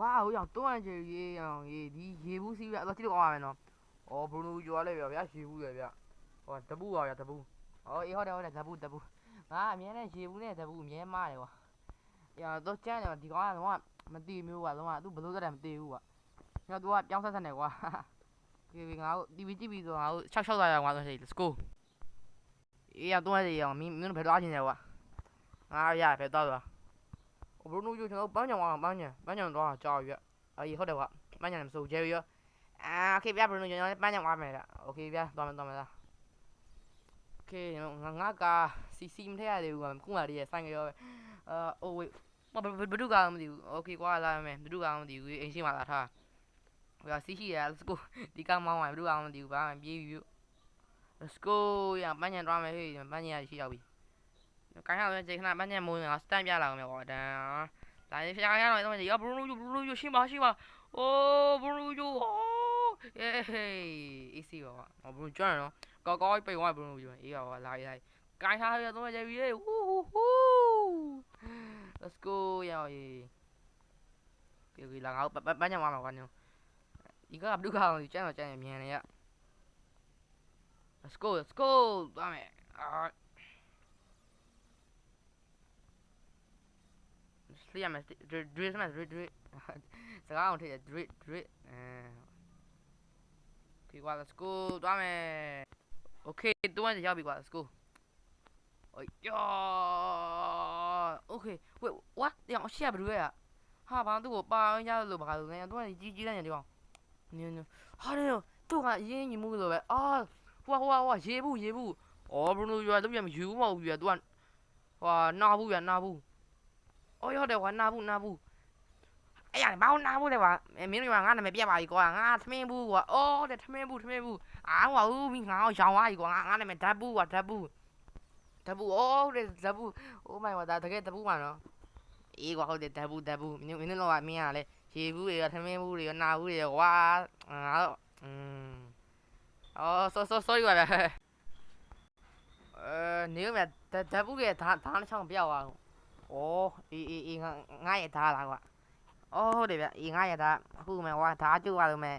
ဝါဟိုရောက်တွန်းချေရေအောင်ရေဒီရေဘူးစီးပြတော့ကြည့်လို့ကောင်းပါမယ်နော်။အော်ဘရူနိုကျော်လည်းဗျာဗျာရေဘူးလေဗျာ။ဟောတပူပါဗျာတပူ။အော်အေးဟုတ်တယ်ဟုတ်တယ်တပူတပူ။ငါအမြဲတမ်းရေဘူးနဲ့တပူအမြဲမားတယ်ကွာ။ရာတော့ကျန်းတယ်ဒီကောင်ကတော့မတီးမျိုးကွာလုံးဝသူဘလို့သက်တယ်မတီးဘူးကွာ။ညတော့ပြောင်းဆက်ဆက်နေကွာ။ဒီငါတို့ TV ကြည့်ပြီးဆိုငါတို့6 6လာရအောင်ကွာဆို let's go ။အေးရတွန်းရအောင်မင်းမင်းဘယ်တော့အချင်းလဲကွာ။ငါရဘယ်တော့သွား။ ဘရူနိုကျော်ကျွန်တော်ပန်းချောင်အောင်ပန်းချောင်ပန်းချောင်တော့ကြောက်ရွက်။အေးဟုတ်တယ်ကွာပန်းချောင်မစိုးဂျယ်ရီရော။အာโอเคဗျာဘရူနိုကျွန်တော်ပန်းချောင်သွားမယ်ဗျ။โอเคဗျာသွားမယ်သွားမယ်လား။ Okay ငါငါကစီစီမထည့်ရသေးဘူးကွာခုမှလေးရဆိုင်ကြရောပဲအာအိုးဝေးမဘဘဒုကမသိဘူး Okay ကွာလာမယ်ဘဒုကမသိဘူးအိမ်ရှိမှလာထားဟိုကစီရှိရ let's go ဒီကမောင်းပါဘဒုကမသိဘူးဘာမှပြေးပြီ let's go ရပန်းညံသွားမယ်ဟေးပန်းညံရရှိတော့ပြီကိုင်း ရမယ်ချိန်ခဏပန်းညံမိုးနေစတန်ပြလာအောင်မယ်ကွာတန်ဒါရေးဖျားရတော့တော့ရဘရူနိုဘရူနိုရှင်းပါရှင်းပါအိုးဘရူနိုဟိုးဟေး easy ပါဘရူကျွမ်းနော်ကောကောပိတ်သွားဘုံလို့ပြောအေးပါလာရလိုက်ကိုင်းထားရတော့ကြပြီလေဟူးဟူးဟူး let's go ရောရေကေကေလာငါပပညမှာမှာကွာညဒီကဘလူးကောင်ကျန်တော့ကျန်ရမြန်နေရ let's go let's go သွားမယ် အာစလိရမယ် drip မယ် drip drip စကားအောင်ထည့် drip drip အဲ Okay ကွာ let's go သွားမယ် Okay တွန်းရရောက်ပြီကွာ let's go အိုးယော Okay wait what တရားအရှိရဘယ်လိုရဟာဘာသူ့ကိုပါရလို့ဘာလို့လဲတွန်းရကြီးကြီးတဲ့ညဒီကောင်နင်းနင်းဟာလေသူ့ကအရင်ညီမှုလို့ပဲအာဟွာဟွာဟွာရေဘူးရေဘူးအော်ဘလို့ရွာတော့ပြန်မယူမဟုတ်ဘူးပြသူကဟွာနာဘူးပြနာဘူး အော်ရောက်တယ်ကွာနာဘူးနာဘူးအဲ့ရဘာလို့နာဘူးလဲကွာမင်းတို့ကငါနာမည်ပြပါပြီကွာငါသမင်းဘူးကွာအော်တဲ့သမင်းဘူးသမင်းဘူးအာဟွာဦးမင်းငါ့ကိုရောင်းသွားပြီကွာငါငါနာမည်ဓာတ်ဘူးကွာဓာတ်ဘူးဓာတ်ဘူးအိုးတဲ့ဓာတ်ဘူး Oh my god ဒါတကယ်ဓာတ်ဘူးမှာနော်အေးကွာဟုတ်တယ်ဓာတ်ဘူးဓာတ်ဘူးမင်းမင်းတို့ကမင်းကလည်းရေဘူးတွေကထမင်းဘူးတွေကနာဘူးတွေကွာငါတော့อืมအော် so so sorry ကွာအဲနေမဓာတ်ဘူးရဲ့ဓာတ်ဓာတ်ချောင်းပြောက်သွား အော်အေးအေးအေးငါငါရဲ့ဓာတ်လားကွာအော်ဟုတ်တယ်ဗျအေးငါရဲ့ဓာတ်အခုမှကွာဓာတ်ကျုပ်သွားလို့မဲ့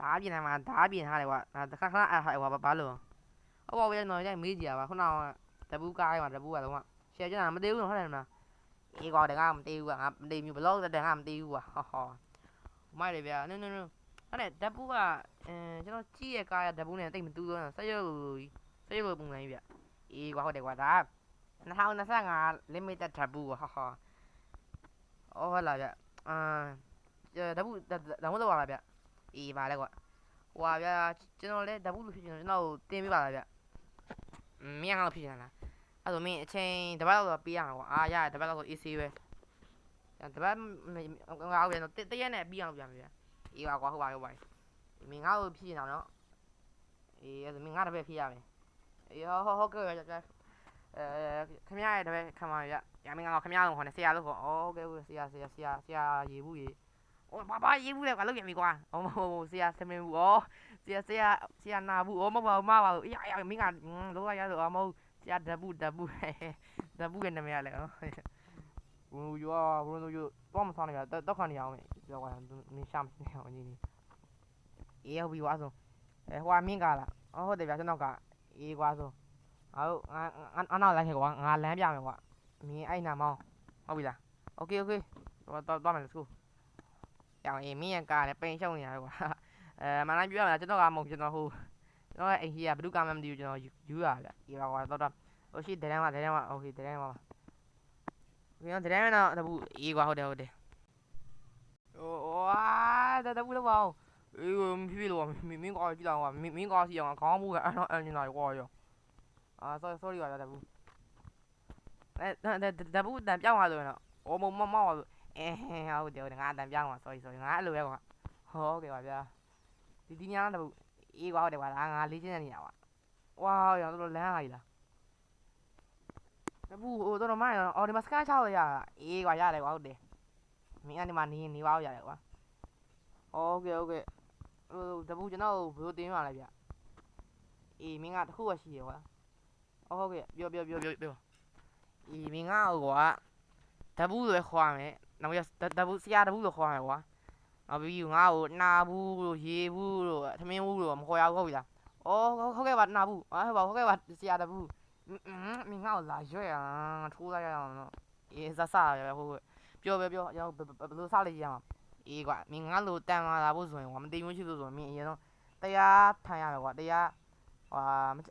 ဓာတ်ပြင်ထားမှာဓာတ်ပြင်ထားတယ်ကွာဒါခဏခဏအဲ့ဟာကွာဘာလို့ဟောဘောပြန်တော့ရိုက်မေးကြည့်ရပါခုနကတပူးကားမှာတပူးကတော့ရှယ်ကျန်တာမသေးဘူးနော်ဟုတ်တယ်မလားအေးကွာတကမသေးဘူးကွာငါမသေးဘူးဘလော့တဲ့ငါမသေးဘူးကွာဟောဟောမိုက်တယ်ဗျာနင်းနင်းနင်းအဲ့ဒါတပူးကအဲကျွန်တော်ကြည့်ရကားရတပူးနဲ့တိတ်မတူးတော့ဆက်ရုပ်ဆက်ရုပ်ပုံစံကြီးဗျအေးကွာဟုတ်တယ်ကွာဒါ 2025 limited တပူးကွာဟောဟောအော်ဟုတ်လားဗျအာတပူးဒါမှမဟုတ်ပါလားဗျအေးပါလဲကွာဟွာဗျာကျွန်တော်လည်းဓာတ်ဘူးလို့ဖြစ်ကျွန်တော်တင်ပေးပါလားဗျမင်းကတော့ဖြစ်ချင်လားအဲ့ဆိုမင်းအချိန်တစ်ပတ်လောက်တော့ပေးရမှာကွာအာရတစ်ပတ်လောက်ဆို AC ပဲတစ်ပတ်ငါ့ကိုတော့တရက်နဲ့ပြီးအောင်ပြန်ပြီဗျအေးပါကွာဟုတ်ပါဟုတ်ပါမင်းငါ့ကိုဖြစ်နေတာနော်အေးအဲ့ဆိုမင်းငါတစ်ပတ်ဖြစ်ရမယ်အေးဟုတ်ဟုတ်ကဲ့ဗျ အဲခမရရဲ့တစ်ပတ်ခံပါဗျရမင်းငါခမရလို့ခေါ်နေဆရာလို့ခေါ်အော်ဟုတ်ကဲ့ဆရာဆရာဆရာဆရာရေဘူးရေ โอ้บ้าบ้าရေးဘူးလေကွာလောက်ပြန်ပြီကွာဟောမဟုတ်ဆရာသမင်းဘူးဩဆရာဆရာဆရာနာဘူးဩမဟုတ်ပါဘူးမပါဘူးအေးအေးမင်းကလောကရဆိုအမဟုတ်ဆရာဓာဘူးဓာဘူးဓာဘူးရဲ့နာမည်လေဘူးရောဘူးလို့ရောတော့မဆောင်နေရတော့ခံနေအောင်ပြောကွာမင်းရှာမနေအောင်ကြီးအေးဟုတ်ပြီကွာဆိုအဲဟိုမင်းကလားဟုတ်တယ်ဗျာကျွန်တော်ကအေးကွာဆို ဟောငါအနောက်လိုက်ခဲ့ကွာငါလမ်းပြမယ်ကွာမင်းအဲ့နာမောင်းဟုတ်ပြီလားโอเคโอเคတော့တော့မယ် let's go ရောင်အေးမင်းရကားလည်းပိန်ရှုံနေရတယ်ကွာအဲမန်လိုက်ပြရမှာကျွန်တော်ကမဟုတ်ကျွန်တော်ဟိုကျွန်တော်အိမ်ကြီးကဘယ်သူကမှမသိဘူးကျွန်တော်ယူရဗျအေးပါကွာတော့တော့ဟိုရှိဒရမ်းမှာဒရမ်းမှာโอเคဒရမ်းမှာကျွန်တော်ဒရမ်းမှာတော့အေးကွာဟုတ်တယ်ဟုတ်တယ်โอ้ว้าแต่แต่พูดแล้วเปล่าเอ้ยพี่พี่รู้ว่ามีมีก้อนที่เราอ่ะมีมีก้อนที่ยังก้อนมูกันอ่ะอันนี้หน่อยกว่าอยู่ อ่า sorry sorry ว่ะแต่พูแต่แต่แต่พูดแต่ပြောင်းသွားလို့နော်โอ้มมมဟုတ်အဲဟုတ်တယ်ငါအတန်ပြောင်းပါ sorry sorry ငါအဲ့လိုပဲကွာဟုတ်ကဲ့ပါဗျာဒီဒီညာတော့အေးကွာဟုတ်တယ်ကွာဒါငါလေးချင်းနေရကွာဝါရောတော့လမ်းဟာကြီးလားတပူဟိုတော့မိုင်းအော်ဒီမှာစကန်ချောက်ရအေးကွာရတယ်ကွာဟုတ်တယ်မင်းအနေမှာနေနေပါဦးရတယ်ကွာโอเคโอเคဟိုတပူကျွန်တော်ဘယ်လိုတင်ရလဲဗျအေးမင်းကတခုရရှိရကွာ ဟုတ်ကဲ့ပြောပြောပြောပြောပြောအေးမင်းကကွာတပူရွယ်ခွာမယ်နောက်ရတပူဆရာတပူလို့ခေါ်ရကွာအဘီငါ့ကိုနှာဘူးလို့ရေဘူးလို့သမင်းဘူးလို့မခေါ်ရဘူးဟုတ်ပြီလားအော်ဟုတ်ကဲ့ပါနှာဘူးအာဟုတ်ပါဟုတ်ကဲ့ပါဆရာတဘူးအင်းမင်းငါ့ကိုလာရွက်ရထိုးလိုက်ရအောင်နော်အေးစစရဟုတ်ဟုတ်ပြောပြောပြောကျွန်တော်ဘယ်လိုစလိုက်ရအောင်အေးကွာမင်းငါ့လိုတန်လာဖို့ဆိုရင်ကွာမသိမရှိလို့ဆိုရင်မင်းအရင်ဆုံးတရားထိုင်ရမယ်ကွာတရား ဟာ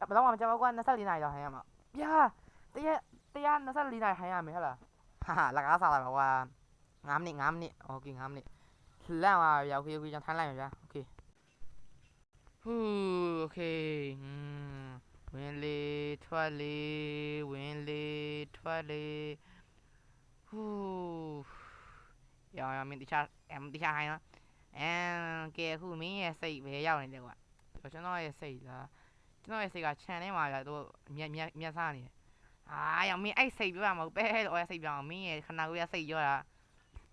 ဘယ်တော့မှမကြောက်ကွာ24နာရီတော့ထိုင်ရမှာဗျာတရားတရား24နာရီထိုင်ရမယ်ဟဲ့လားဟာလကားစားလာပါကွာ9မိနစ်9မိနစ်โอเค9မိနစ်လန့်သွားပြီโอเคโอเคကျွန်တော်ထိုင်လိုက်မယ်ဗျာโอเคဟူးโอเคอืมဝင်လေထွက်လေဝင်လေထွက်လေဟူးရောင်ရောင်မင်းတခြားအမ်တခြားဟိုင်းနော်အမ်ကဲအခုမင်းရဲ့စိတ်ပဲရောက်နေတယ်ကွာကျွန်တော်ရဲ့စိတ်လား ကျွန်တော်ရဲ့စိတ်ကခြံထဲမှာလာတော့မြက်မြက်မြက်စားနေတယ်အာရောင်မင်းအဲ့စိတ်ပြောရမှာပဲတော့အဲ့စိတ်ပြောင်းမင်းရဲ့ခဏကိုရစိတ်ပြောတာ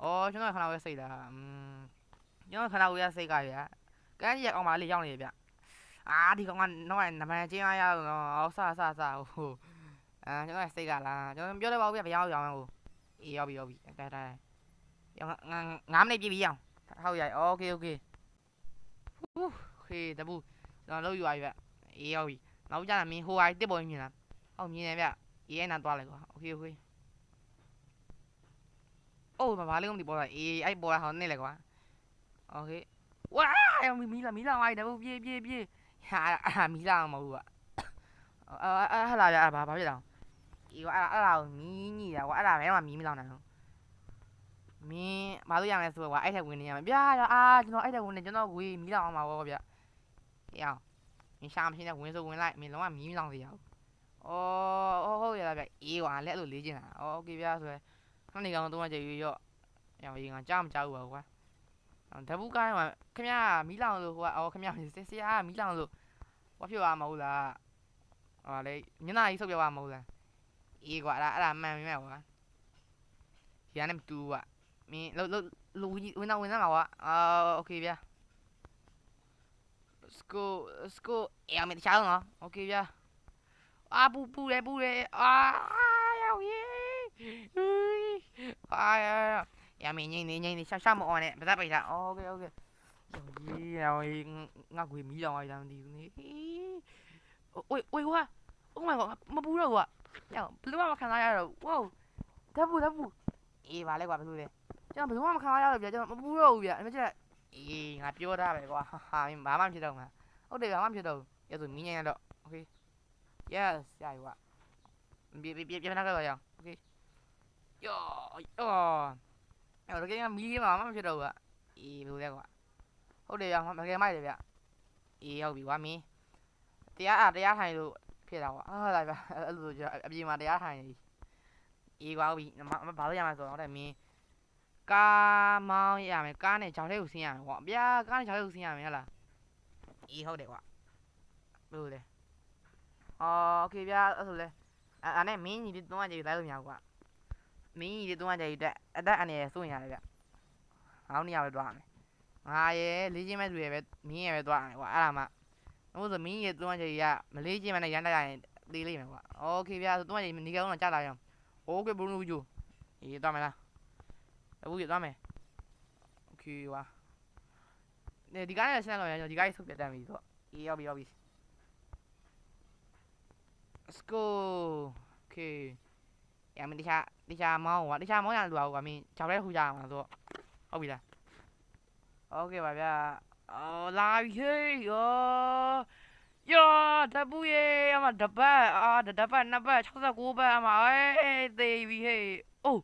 အော်ကျွန်တော်ခဏကိုရစိတ်လားอืมကျွန်တော်ခဏကိုရစိတ်ကဗျာကန်းကြီးရအောင်မလေးရောက်နေတယ်ဗျ အာဒီကောင်ကတော့နမချင်းရရတော့အော်ဆဆဆဟိုအာကျွန်တော်စိတ်ကလားကျွန်တော်ပြောလိုက်ပါဦးဗျဘယ်ရောက်ရောက်ဟိုအေးရောက်ပြီရောက်ပြီတဲတဲရောက်ငါငါးမိနစ်ပြည့်ပြီအောင်ဟုတ်ရိုက်โอเคโอเคဟူးခေတပူကျွန်တော်လောက်ယူပါပြီဗျ အေးရောက်ပြီနောက်ကြတာမင်းဟိုဟာတစ်ပေါ်မြင်လားဟုတ်မြင်တယ်ဗျအေးအဲ့နာသွားလိုက်ကွာโอเคโอเคအိုးမဘာလေးကုန်ဒီပေါ်လာအေးအဲ့ပေါ်လာဟောနေလေကွာโอเคဝါမီမီလာမီလာဝိုင်းတပူပြေးပြေးပြေး ဟာအဲ့မီးလာမဟုတ်ဘူးอ่ะအဲ့အဲ့ဟလာရဘာဘာဖြစ်တာဒီကအဲ့အဲ့ဒါကိုမီးညိတာကွာအဲ့ဒါဘယ်မှမီးမလောင်နိုင်ဘူးမင်းဘာလို့ရမလဲဆိုတော့ကွာအဲ့ထက်ဝင်နေရမယ်ဗျာအာကျွန်တော်အဲ့ထက်ဝင်နေကျွန်တော်ဝေးမီးလောင်အောင်ပါဘောဗျာအေးအောင် မင်းရှာမရှင်းတဲ့ဝင်ဆိုဝင်လိုက်မင်းလုံးဝမီးမလောင်စေရဘူးအော်ဟုတ်ရလားဗျအေးကွာလက်အဲ့လိုလေးကျင်တာအော်โอเคဗျာဆိုရယ်ခဏနေကောင်တော့ကြည့်ရော့ရောင်ရင်ကကြားမကြားဘူးပါကွာဓဘူးကိုင်းကခင်ဗျာမီးလောင်လို့ဟိုကအော်ခင်ဗျာဆရာမီးလောင်လို့ ဘာဖြစ်သွားမဟုတ်လားဟောလေညနာကြီးဆုပ်ပြသွားမဟုတ်လားအေးကွာအဲ့ဒါအဲ့ဒါမှန်ပြီမဲ့ကွာရန်နဲ့တူကွာမင်းလို့လို့လူဝင်တော့ဝင်တော့မှာကွာအာโอเคဗျာ စကိုစကိုအဲ့မင်းချောင်းနော်โอเคဗျာအာပူပူတယ်ပူတယ်အာရောက်ရေးအာရမင်းငိမ့်နေငိမ့်နေရှာရှာမအောင်နဲ့ပါသက်ပိတ်တာโอเคโอเคကြီးရောင်ကြီးငါကွေမီးလောင်လိုက်တာမသိဘူးနေဝေးဝေးဝါ Oh my god မပူတော့ကွာကြောက်ဘလူးမခံစားရတော့ wow ဓာတ်ပူဓာတ်ပူအေးပါလေကွာဘလူးလေကျွန်တော်ဘလူးမခံစားရတော့ဗျာကျွန်တော်မပူတော့ဘူးဗျာအဲ့မကျ အေးငါပြောတာပဲကွာ။ဟာမင်းဘာမှမဖြစ်တော့ငါ။ဟုတ်တယ်ဘာမှမဖြစ်တော့ဘူး။ရဆိုမင်းညံ့ရတော့ Okay Yes ရပြီကွာ။ပြေပြေပြေပြေနာကြတော့ရအောင်။ Okay ယောယောအဲ့တော့ကမီးမှာမဖြစ်တော့ဘူးကွာ။အေးဘယ်လိုလဲကွာ။ဟုတ်တယ်ဗျာမကယ်မိုက်တယ်ဗျာ။အေးဟုတ်ပြီကွာမင်းတရားအတရားထိုင်လို့ဖြစ်တာကွာဟုတ်လားဗျအဲ့လိုဆိုကြအပြင်မှာတရားထိုင်နေအေးကွာပြီမဘာလို့ရမှာဆိုတော့တဲ့မင်း ကားမောင်းရမယ်ကားနဲ့ကြောင်ထဲကိုဆင်းရမယ်ကွာဗျာကားနဲ့ကြောင်ထဲကိုဆင်းရမယ်ဟဲ့လားအေးဟုတ်တယ်ကွာဘယ်လိုလဲအော်โอเคဗျာအဲ့ဆိုလဲအဲ့နဲ့မင်းကြီးတုံးကြကြီးလိုက်လို့မရဘူးကွာမင်းကြီးတုံးကြကြီးတက်အသက်အနေနဲ့စိုးရင်ရတယ်ဗျငါတို့နေရာပဲတွားမယ်ငါရဲ့လေးချင်းမဲ့သူရဲ့ပဲမင်းရဲ့ပဲတွားမယ်ကွာအဲ့ဒါမှ ဟုတ်ဆိုမင်းရဲ့တွန်းချေကမလေးချင်းမနဲ့ရန်တက်ရရင်သေးလိမ့်မယ်ကွာโอเคဗျာဆိုတွန်းချေနေကောင်းတော့ကြာလာရအောင်โอเคဘုံလူဂျိုအေးသွားမယ်လား အခုရသွားမယ်โอเคကွာဒီဒီကားနဲ့ဆင်းတော့ရဒီကားကြီးဆုတ်ပြတ်တယ်ပြီဆိုအေးရောက်ပြီရောက်ပြီ let's go okay ရမင်းတခြားတခြားမောင်းကွာတခြားမောင်းရလူကွာမင်းကြောက်ရဲဟူကြမှာဆိုဟုတ်ပြီလားโอเคပါဗျာအော်လာပြီဟေးယောယောတပူရေအမတပတ်အာတပတ်နှစ်ပတ်69ပတ်အမအေးသေပြီဟေးအိုး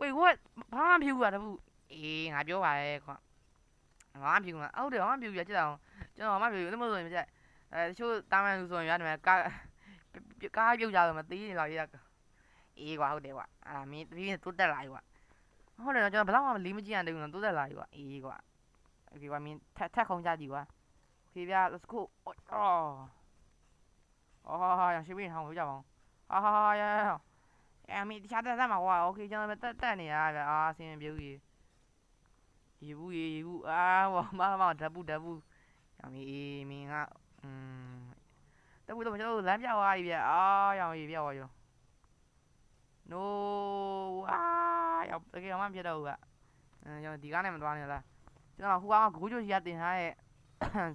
wait what ဘာမှမဖြစ်ဘူးလားတပူအေးငါပြောပါရဲ့ကွာငါမှမဖြစ်ဘူးလားဟုတ်တယ်ငါမှမဖြစ်ဘူးကြည့်အောင်ကျွန်တော်မှမဖြစ်ဘူးဒါမှမဟုတ်ရင်ကြည့်အဲတချို့တာမန်လူဆိုရင်ရတယ်ကားကားပြုတ်ကြတော့မသေးနေလောက်ရအေးကွာဟုတ်တယ်ကွာအာမင်းတပီးတိုးတက်လာပြီကွာဟုတ်တယ်ကျွန်တော်ဘယ်တော့မှလီးမကြည့်ရတဲ့ဘူးနော်တိုးတက်လာပြီကွာအေးကွာ OK ကွာမင်းထက်ထက်ခုံကြကြည့်ကွာ OK ဗျာ let's go အော်အော်ဟာရရှိပြီထောင်လို့ကြပါအောင်ဟာဟာရ အဲမင်းတခြားတက်တက်မှာကွာ OK ကျွန်တော်တက်တက်နေရဗျာအာဆင်းပြုတ်ကြီးရေဘူးရေရေဘူးအာဝမမဓာတ်ဘူးဓာတ်ဘူးရောင်ကြီးအေးမင်းကอืมတပူတော့ကျွန်တော်လမ်းပြောက်သွားပြီဗျာအာရောင်ကြီးပြောက်သွားရော no အာရောက်တကယ်မှပြတ်တော့ဘူးကအဲကျွန်တော်ဒီကားနဲ့မသွားနေလားကျွန်တော်ဟိုကောင်ကဂိုးချိုစီကတင်ထားတဲ့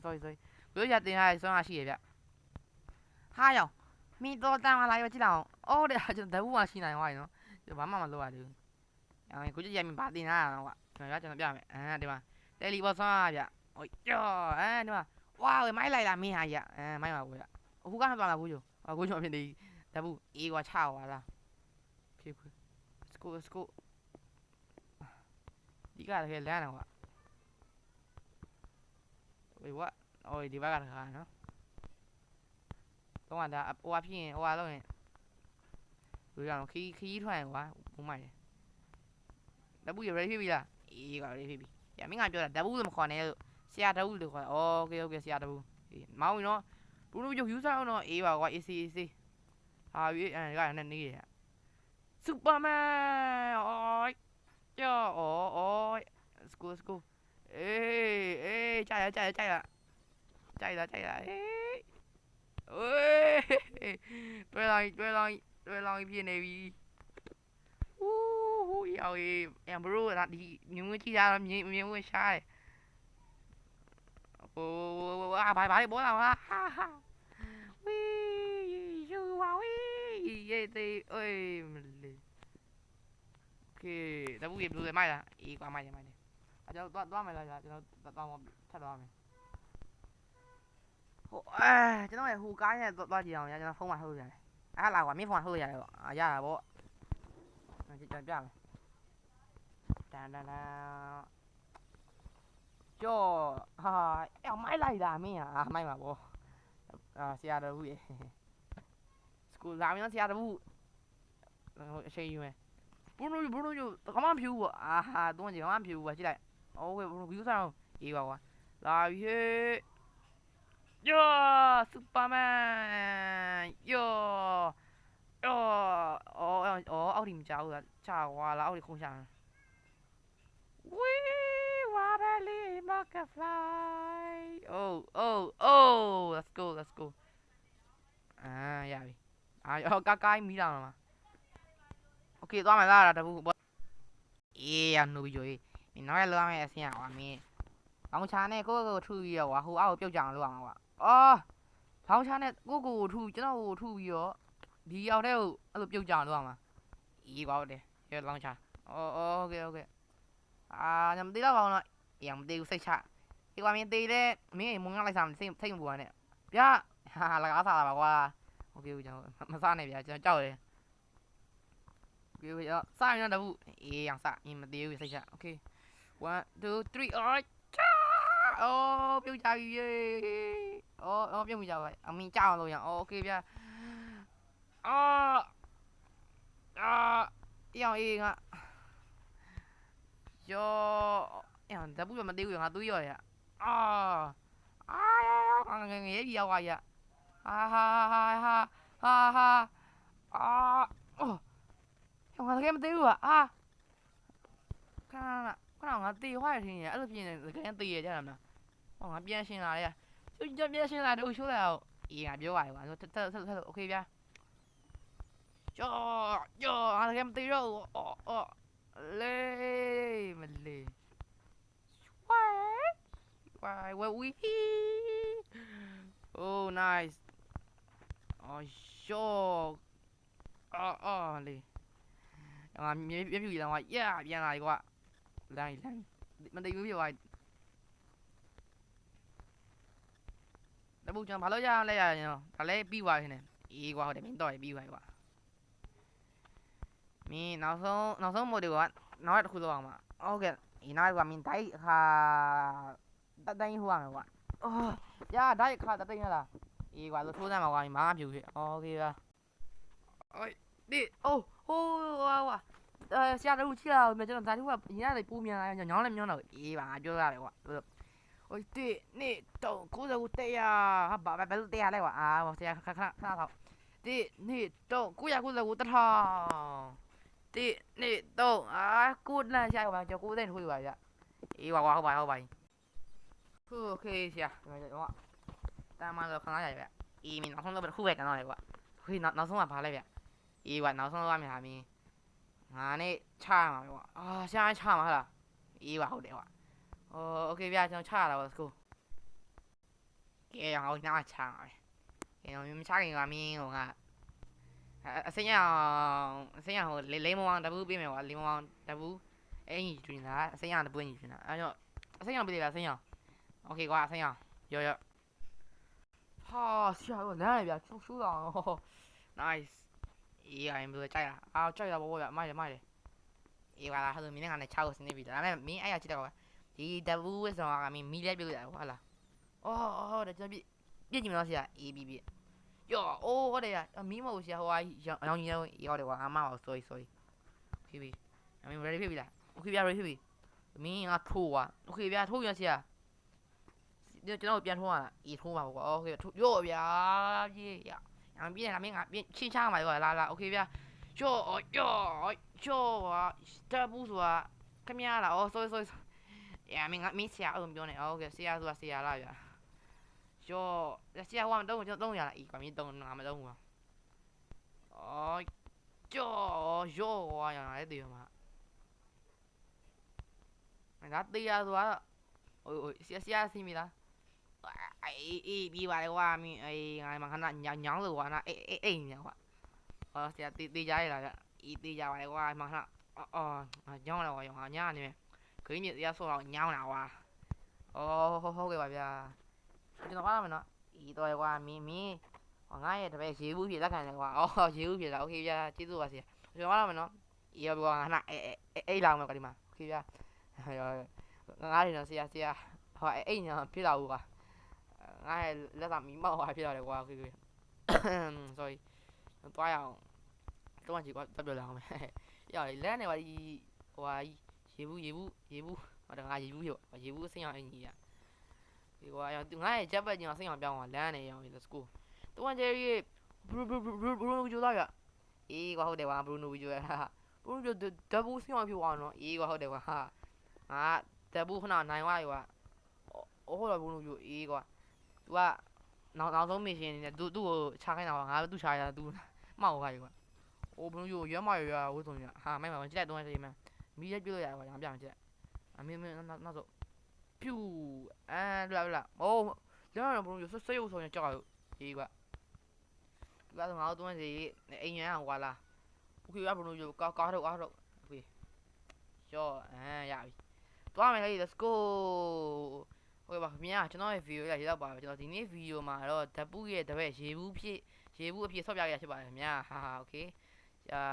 sorry sorry ဂိုးချိုစီကတင်ထားတဲ့စွမ်းအားရှိရဗျဟာယောင်မင်းတော့တမ်းမလာရောကြည့်လောက် အော်တဲ့ကျွန်တော်ဓာတ်ဘူးမှရှိနိုင်သွားပြီနော်ကျွန်တော်ဘာမှမလုပ်ရသေးဘူးအော်ဂိုးချိုစီကမင်းဘာတင်ထားတာတော့ကွာကျွန်တော်ကျွန်တော်ပြမယ်အာဒီမှာတယ်လီဘောစွမ်းအားဗျဟိုယောအဲဒီမှာဝါဝေမိုက်လိုက်လာမင်းဟာရအဲမိုက်ပါဘူးဗျဟိုကောင်ကတော့လာဂိုးချိုဟိုဂိုးချိုဖြစ်နေဓာတ်ဘူးအေးကွာချသွားလားဖြေခွေ let's go let's go ဒီကတကယ်လမ်းတော့ကွာ Wait what အော်ဒီဘက်ကတခါနော်တော့ကဒါဟိုဟာဖြစ်ရင်ဟိုဟာတော့ရင် ဘယ်ကောင်ခီးခီးထွက်ရင်ကွာဘုံမိုက်တယ်ဓာတ်ဘူးရ ready ဖြစ်ပြီလားအေးကွာ ready ဖြစ်ပြီညမင်းကပြောတာဓာတ်ဘူးလို့မခေါ်နဲ့လို့ဆရာဓာတ်ဘူးလို့ခေါ်တယ် okay okay ဆရာဓာတ်ဘူးအေးမောင်းရင်နော်ဘုလို့ရုပ်ယူစားအောင်တော့အေးပါကွာ AC AC ဟာပြီးအဲကလည်းနေရ Superman အော်ကြောအော်အော် let's go let's go အေးအေးကြိုက်ရကြိုက်ရကြိုက်ရကြိုက်လာကြိုက်လာအေးအေးတွဲလောင်းတွဲလောင်းတွဲလောင်းဖြစ်နေပြီဟူးဟူးရောက်ရေးအမ်ဘရိုဒါဒီ ด้วยลองพี่ในวีวู้ฮู้เอาแอมบรูนะดีนิ้วชี้ยาวนิ้วนิ้วใช่โอ้ว้าไปไปบอลเอาละวิชูว้าวิเยตีเอ้ยโอเคแล้วผู้หญิงดูเลยไม่ละอีกว่าไม่ยังไม่เนี่ยจะเราต้องไม่ละจะเราต้องถ้าเราไม่โอ้ยจะต้องไอ้ฮูก้าเนี่ยตัวเดียวเนี่ยจะมาฟงมาเท่าไหร่ အားလာကွာမင်းဖုန်းမှာထုတ်လို့ရတယ်ပေါ့အာရတာပေါ့ကျွန်တော်ပြမယ်တန်တန်တန်ကျော်ဟာအဲ့မိုက်လိုက်တာမင်းဟာမိုက်မှာပေါ့အာဆရာတော်ဘူးရေစကူလာမြန်ဆရာတော်ဘူးဟိုအချိန်ယူမယ်ဘုန်းကြီးဘုန်းကြီးကမဖြူပေါ့အာဟာတွန်းကြည့်ကမဖြူပေါ့ကြည့်လိုက် โอเคဘယ်လို view ဆောင်အေးပါကွာလာပြီဟေး โย่ซุปเปอร์แมนโย่โย่โอ้โอ้เอาดิมจ้าเหรอชาววาแล้วเอาดิคงช่างวิวาเบลลี่บักเกอร์ฟลายโอ้โอ้โอ้ let's go let's go อ่าย่าไปอ่าเอาใกล้ๆมีดังมาโอเคตัวมันล่าแต่ผู้บเอียนูบิโยเอ้น้อยเรื่องอะไเสียงว่มีต้องชาเนี่ยก็คือชื่อเดียวว่ะคืเอาเปรี้ยวจังหรือเปล่าวะ အော်လောင်ချာနဲ့ကိုယ့်ကိုယ်ထူကျွန်တော်ကိုထူပြီးတော့ဒီရောက်တဲ့ကိုအဲ့လိုပြုတ်ကြအောင်လုပ်အောင်ပါအေးကွာဟုတ်တယ်ရလောင်ချာအော်အော်โอเคโอเคအာညမသေးတော့ပါဘူးနော်အေးမသေးဘူးစိတ်ချအေးကွာမင်းသေးတဲ့မင်းမုံငါလိုက်စားမစိတ်စိတ်မပူပါနဲ့ဗျာဟာလကားစားတာပါကွာโอเคကျွန်တော်မစားနဲ့ဗျာကျွန်တော်ကြောက်တယ်โอเคရောစားရင်တော့ဘူးအေးအောင်စားမင်းမသေးဘူးစိတ်ချโอเค One, two, three, alright. အော်ပြုတ်ကြပြီရေ။ အော်အော်ပြုတ်မိကြပါ။အမင်းကြောက်အောင်လုပ်ရအောင်။โอเคဗျာ။အာအာရောင်အေးငါယောအန်ဒါဘူးမသေးဘူးငါသူ့ရော်ရ။အာအာငငငယ်ကြီးရောက်သွားရ။ဟာဟာဟာဟာဟာဟာအာအော်ငါတကယ်မသေးဘူးอ่ะအာခဏခဏ ခဏငါတေသွားရထင်ရအဲ့လိုဖြစ်နေတကယ်တေရကြတာမလားဟောငါပြန်ရှင်းလာလေကျကျပြန်ရှင်းလာတော့ရှိုး 就要变现来的出来哦，呀，别玩玩，他他他他 OK 吧？就就阿拉干对肉，哦哦，累么累？喂喂喂喂！Oh nice！哦哟，哦哦嘞，啊，别别别别让我呀，别来我，来来，มันได้ยินพี่ว่า တပူကျွန်တော်ဘာလို့ရအောင်လဲရရင်တော့ဒါလည်းပြီးသွားပြီနဲ့အေးကွာဟုတ်တယ်မင်းတော့ရပြီးသွားပြီကွာမင်းနောက်ဆုံးနောက်ဆုံးမို့ဒီကွာနောက်တစ်ခုလောက်အောင်ပါဟုတ်ကဲ့ဒီနောက်ကမင်းတိုက်အခါတတိုင်းဟိုရမယ်ကွာအော်ရတိုက်အခါတတိုင်းရလားအေးကွာလို့ထိုးစမ်းပါကွာမအားပြူဖြစ်โอเคပါအိုးဒီအိုးဟိုးဝါဝါ โอ้ยตีนี่ตงกูจะกูเตะฮับบะไปเตะอะไรวะอ่าบอกเตะข้างข้างข้างเขาตีนี่ตงกูอยากกูจะกูตะทองตีนี่ตงอ่ากูน่ะใช่ป่ะจะกูเต้นคุยไว้อ่ะอีวาวาเข้าไปเข้าไปโอเคเชียร์มาเดี๋ยวว่าตามมาเราข้างหน้าใหญ่แบบอีมีน้องส้มเราเป็นคู่แฝดกันหน่อยวะเฮ้ยน้องส้มมาพาอะไรแบบอีวันน้องส้มว่ามีหามีงานนี่ชามาไหมวะอ่าชาชามาเหรออีวะเขาเดี๋ยวอ่ะ โอเคဗျာကျွန်တော်ချရတာပါ let's go ကဲဟောညမှာချပါမယ်ကဲတော့မချခင်ကမင်းဟိုကအစင်းရအောင်အစင်းရဟိုလိမ္မောင်တပူးပေးမယ်ကွာလိမ္မောင်တပူးအင်ကြီးကျွင်းတာအစင်းရတပူးအင်ကြီးကျွင်းတာအဲ့တော့အစင်းရပေးလိုက်အစင်းရโอเคကွာအစင်းရရောရောဟာဆရာကလမ်းရဗျာချူချူအောင် nice အေးအိမ်ဘယ်ကြိုက်လားအာကြိုက်တာဘောဗျာမိုက်တယ်မိုက်တယ်အေးပါလားဟိုမင်းကလည်း6ကိုစနေပြီဒါပေမဲ့မင်းအဲ့ရချစ်တော့ကွာ ဒီတဘူးဝစ်ဆောင်ကမင်းမီးလဲပြုတ်ရတယ်ဟုတ်လားအော်အော်ဒါကျွန်တော်ပြည့်ပြည့်ကြည့်မလားဆရာအေးပြီးပြည့်ယောအိုးဟုတ်တယ်ရမီးမဟုတ်ဆရာဟိုအရောင်ကြီးရောရောက်တယ်ကွာအမဟော sorry sorry ဖြစ်ပြီအမင်း ready ဖြစ်ပြီလား okay ပြ ready ဖြစ်ပြီမင်းကထိုးွာ okay ပြထိုးရဆရာကျွန်တော်ပြန်ထိုးရလားအေးထိုးပါကွာ okay ထိုးယောဗျာပြည့်ရအောင်ပြည့်လာမင်းကပြင်းချင်းချမှာကွာလာလာ okay ဗျာယောယောယောစတဘူးဆိုတာခမရလားအော် sorry sorry Yeah, I mean, I mean, ဆရာအဲ့လိုပြောနေဟုတ်ကဲ့ဆရာဆိုတာဆရာလားဗျာရောဆရာဟိုမတုံးကျွန်တော်တုံးရလားအေးကွာမင်းတုံးငါမတုံးဘူးအော်ကြောရောဟာရတဲ့တေးမှာငါတေးရဆိုတာဟိုဆရာဆရာစီမီလားအေးအေးပြီးပါလေကွာမင်းအေးငါမှခဏညောင်းညောင်းလို့ကွာနာအေးအေးအေးညောင်းကွာအော်ဆရာတေးတေးကြရလားဗျအေးတေးကြပါလေကွာမှခဏအော်ညောင်းလာကွာရောငါညနေမယ် ခရင်းကြီးတရားဆောတော့ညောင်းလာကွာအော်ဟုတ်ဟုတ်ကဲ့ပါဗျာကျွန်တော်ပါမယ်နော်အေးတော့ကွာမင်းမင်းဟောငါရဲ့တပည့်ရေဘူးပြေလက်ခံတယ်ကွာအော်ရေဘူးပြေလားโอเคဗျာကျေးဇူးပါဆရာကျွန်တော်ပါမယ်နော်အေးရောငါနာအေးအေးလာမယ်ကွာဒီမှာโอเคဗျာငါရနော်ဆရာဆရာဟောအေးညာဖြစ်လာဘူးကွာ ငါရဲ့လက်သာမီမောက်သွားဖြစ်ရတယ်ကွာခေခေ sorry တွားရအောင်တော့ကြည့်ကွာတက်ပြလာအောင်မယ်ရလေလမ်းနေပါဒီဟိုဟာ ရေဘူးရေဘူးရေဘူးဟောတငါရေဘူးရောရေဘူးအစင်အောင်အင်ကြီးရဒီကွာရငါရဲ့ချက်ပတ်ကြီးအောင်အစင်အောင်ပြောင်းအောင်လမ်းနေရော let's go တော့ကျရီဘရူဘရူဘရူဘရူဂျိုလာရအေးကွာဟုတ်တယ်ကွာဘရူနိုဂျိုရဘရူဂျိုဒဘူစင်အောင်ဖြစ်သွားနော်အေးကွာဟုတ်တယ်ကွာဟာငါဒဘူခဏနိုင်သွားရွာအိုးဟောဘရူနိုဂျိုအေးကွာ तू ကနောက်နောက်ဆုံးမစ်ရှင်နေတယ်သူသူ့ကိုချခိုင်းတာကွာငါသူ့ချရတာ तू မောက်ခိုင်းကွာအိုးဘလို့ရွရွမရွရွဝတ်ဆုံးရဟာမိုက်မှာကြည့်လိုက်တော့စိမ့် မီးရက်ပြလို့ရကွာရံပြမကြည့်အမေမေနောက်နောက်ဆိုပြူအဲလာလာအိုးလောရဘလို့ဆွဆွရုပ်ဆုံးရကြောက်ရဒီကွာဒီကတော့ငါတို့စီအိမ်ရန်ဟွာလာโอเคရဘလို့ကာကာတော့အားတော့โอเคရောအဲရပြီသွားမယ်လေ let's go ဟုတ်ကဲ့ပါခင်ဗျာကျွန်တော်ရဲ့ဗီဒီယိုရရေးတော့ပါပဲကျွန်တော်ဒီနေ့ဗီဒီယိုမှာတော့ဓပူရဲ့တပည့်ရေဘူးဖြစ်ရေဘူးအဖြစ်ဆော့ပြရဖြစ်ပါတယ်ခင်ဗျာဟာဟာโอเค အာ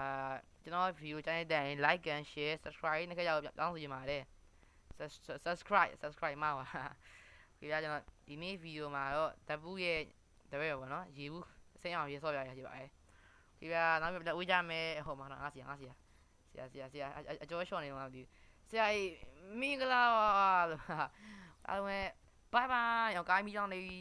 ကျွန်တော်ဗီဒီယိုချန်တဲ့ like and share subscribe နဲ့ကြရောက်တောင်းဆိုချင်ပါတယ် subscribe subscribe မှာပါခင်ဗျာကျွန်တော်ဒီနေ့ဗီဒီယိုမှာတော့ဓပူရဲ့တပည့်ပေါ့နော်ရေဘူးအစိမ်းအောင်ရေးဆော့ပြရဖြစ်ပါတယ်ခင်ဗျာနောက်ပြန်ဦးကြမယ်ဟိုမှာငါစီငါစီဆရာဆရာဆရာအကျော်ရှော့နေမှာမသိဘူးဆရာမင်္ဂလာပါလို့အားလုံးပဲဘိုင်ဘိုင်ရောကိုင်းပြီးကြောင်းနေပြီ